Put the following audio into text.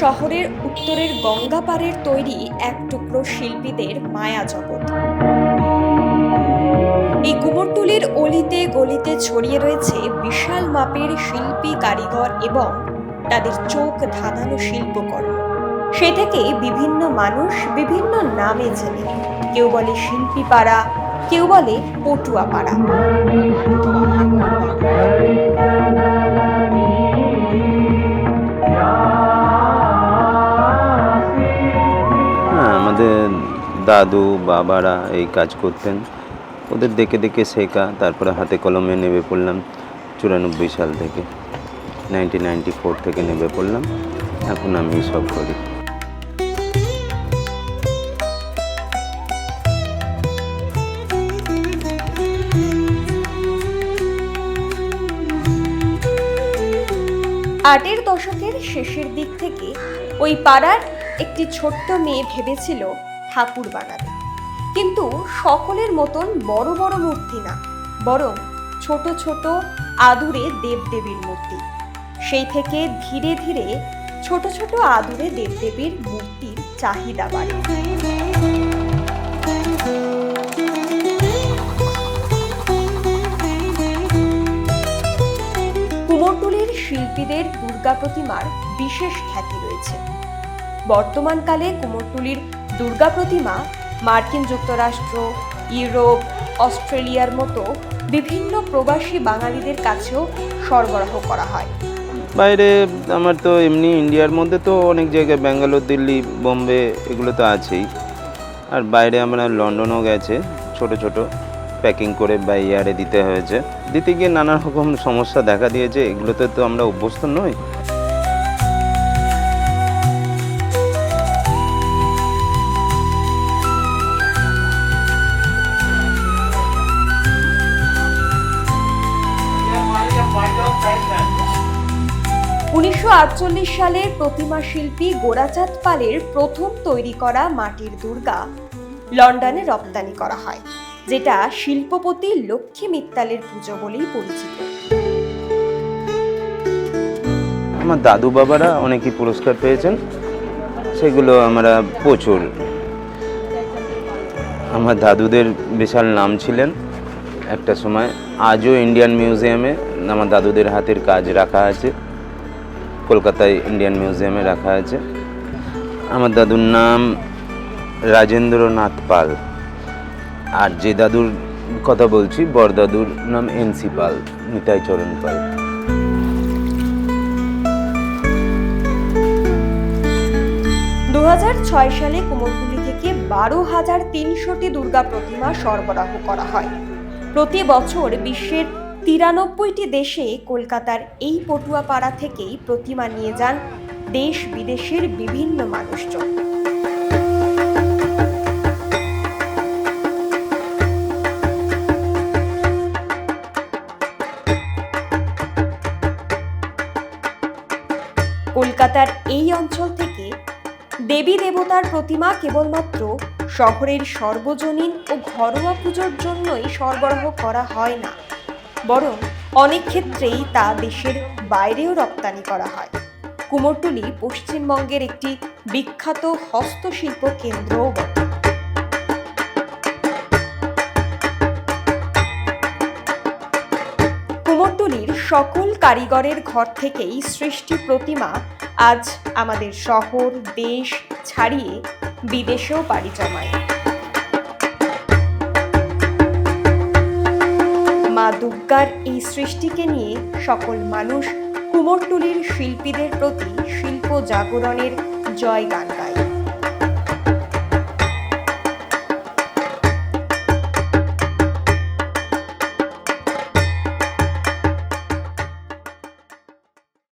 শহরের উত্তরের গঙ্গাপাড়ের তৈরি এক টুকরো শিল্পীদের মায়া জগৎ। এই কুমোরটুলির অলিতে গলিতে ছড়িয়ে রয়েছে বিশাল মাপের শিল্পী কারিগর এবং তাদের চোখ ধাঁধানো শিল্পকর্ম। সে থেকে বিভিন্ন মানুষ বিভিন্ন নামে চেনে কেউ বলে শিল্পী পাড়া কেউ বলে পটুয়া পাড়া দাদু, বাবারা এই কাজ করতেন। ওদের দেখে দেখে শেখা, তারপরে হাতে কলমে নেমে পড়লাম চুরানব্বই সাল থেকে। নাইনটিন নাইনটি ফোর থেকে নেমে পড়লাম। এখন আমি সব করি। আটের দশকের শেষের দিক থেকে ওই পাড়ার একটি ছোট্ট মেয়ে ভেবেছিল ঠাকুর বানাবে। কিন্তু সকলের মতন বড় বড় মূর্তি না, বরং ছোট ছোট আদুরে দেবদেবীর মূর্তি। সেই থেকে ধীরে ধীরে ছোট ছোট আদুরে দেবদেবীর মূর্তির চাহিদা বাড়ে। কুমোরটুলির শিল্পীদের দুর্গা প্রতিমার বিশেষ খ্যাতি রয়েছে। বর্তমানকালে কুমোরটুলির দুর্গা প্রতিমা, মার্কিন যুক্তরাষ্ট্র, ইউরোপ, অস্ট্রেলিয়ার মতো বিভিন্ন প্রবাসী বাঙালিদের কাছেও সরবরাহ করা হয়। বাইরে আমার তো এমনি ইন্ডিয়ার মধ্যে তো অনেক জায়গায়, ব্যাঙ্গালোর, দিল্লি, বোম্বে এগুলো তো আছেই। আর বাইরে আমরা লন্ডনও গেছে, ছোট ছোট, প্যাকিং করে বা ইয়ারে দিতে হয়েছে। দিতে গিয়ে নানা রকম সমস্যা দেখা দিয়েছে, এগুলোতে তো আমরা অভ্যস্ত নই। উনিশশো আটচল্লিশ সালে প্রতিমা শিল্পী গোরাচাঁদ পালের প্রথম তৈরি করা মাটির দুর্গা লন্ডনে রপ্তানি করা হয়, যেটা শিল্পপতি লক্ষ্মী মিত্তালের পুজো বলেই পরিচিত। আমার দাদু বাবারা অনেকই পুরস্কার পেয়েছেন, সেগুলো আমরা প্রচুর। আমার দাদুদের বিশাল নাম ছিলেন একটা সময় আজও ইন্ডিয়ান মিউজিয়ামে আমার দাদুদের হাতের কাজ রাখা আছে। কলকাতায় ইন্ডিয়ান মিউজিয়ামে রাখা আছে। আমার দাদুর নাম রাজেন্দ্রনাথ পাল। আর যে দাদুর কথা বলছি বরদাদুর নাম এনসি পাল, নিতাই চরণ পাল। দু হাজার ছয় সালে কুমোরটুলি থেকে বারো হাজার তিনশোটি দুর্গা প্রতিমা সরবরাহ করা হয়। প্রতি বছর বিশ্বের তিরানব্বইটি দেশে কলকাতার এই পটুয়াপাড়া থেকেই প্রতিমা নিয়ে যান দেশ বিদেশের বিভিন্ন মানুষজন। কলকাতার এই অঞ্চল থেকে দেবী দেবতার প্রতিমা কেবলমাত্র শহরের সর্বজনীন ও ঘরোয়া পুজোর জন্যই সরবরাহ করা হয় না। বরং অনেক ক্ষেত্রেই তা দেশের বাইরেও রপ্তানি করা হয়। কুমোরটুলি পশ্চিমবঙ্গের একটি বিখ্যাত হস্তশিল্প কেন্দ্রও বটে। কুমোরটুলির সকল কারিগরের ঘর থেকেই সৃষ্টি প্রতিমা আজ আমাদের শহর, দেশ ছাড়িয়ে বিদেশেও পাড়ি জমায়। মা দুর্গার এই সৃষ্টিকে নিয়ে সকল মানুষ কুমোরটুলির শিল্পীদের প্রতি শিল্প জাগরণের জয়গান।